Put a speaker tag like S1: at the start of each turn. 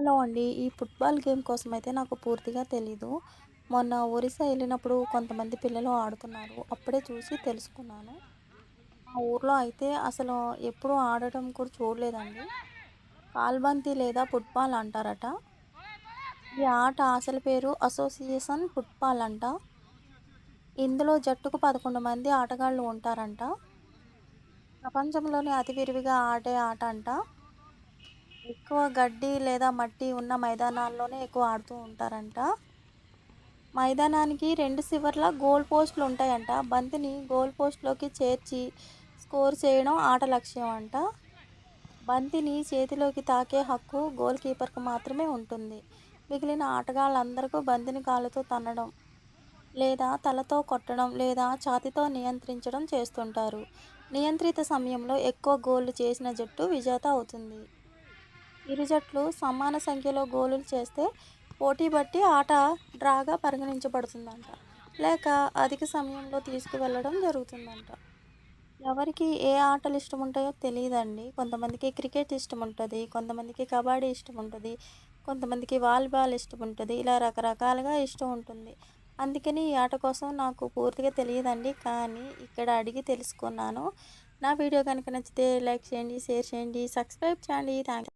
S1: Hello అండి. ఈ football game కోసం అయితే నాకు పూర్తిగా తెలీదు. మొన్న ఒరిస్సా వెళ్ళినప్పుడు కొంతమంది పిల్లలు ఆడుతున్నారు. అప్పుడే చూసి తెలుసుకున్నాను. మా ఊర్లో అయితే అసలు ఎప్పుడూ ఆడటం కూడా చూడలేదండి. కాల్బంతి లేదా ఫుట్బాల్ అంటారట. ఈ ఆట అసలు పేరు అసోసియేషన్ ఫుట్బాల్ అంట. ఇందులో జట్టుకు పదకొండు మంది ఆటగాళ్ళు ఉంటారంట. ప్రపంచంలోనే అతి విరివిగా ఆడే ఆట అంట. ఎక్కువ గడ్డి లేదా మట్టి ఉన్న మైదానాల్లోనే ఎక్కువ ఆడుతూ ఉంటారంట. మైదానానికి రెండు చివర్ల గోల్ పోస్టులు ఉంటాయంట. బంతిని గోల్ పోస్ట్లోకి చేర్చి స్కోర్ చేయడం ఆట లక్ష్యం అంట. బంతిని చేతిలోకి తాకే హక్కు గోల్ కీపర్కు మాత్రమే ఉంటుంది. మిగిలిన ఆటగాళ్ళందరికీ బంతిని కాలుతో తన్నడం లేదా తలతో కొట్టడం లేదా ఛాతితో నియంత్రించడం చేస్తుంటారు. నియంత్రిత సమయంలో ఎక్కువ గోల్లు చేసిన జట్టు విజేత అవుతుంది. ఇరు జట్లు సమాన సంఖ్యలో గోలులు చేస్తే పోటీ బట్టి ఆట డ్రాగా పరిగణించబడుతుందంట. లేక అధిక సమయంలో తీసుకువెళ్ళడం జరుగుతుందంట. ఎవరికి ఏ ఆటలు ఇష్టం ఉంటాయో తెలియదండి. కొంతమందికి క్రికెట్ ఇష్టం ఉంటుంది కొంతమందికి కబడ్డీ ఇష్టం ఉంటుంది కొంతమందికి వాలీబాల్ ఇష్టం ఉంటుంది ఇలా రకరకాలుగా ఇష్టం ఉంటుంది. అందుకని ఈ ఆట కోసం నాకు పూర్తిగా తెలియదండి. కానీ ఇక్కడ అడిగి తెలుసుకున్నాను. నా వీడియో కనుక నచ్చితే లైక్ చేయండి షేర్ చేయండి సబ్స్క్రైబ్ చేయండి. థ్యాంక్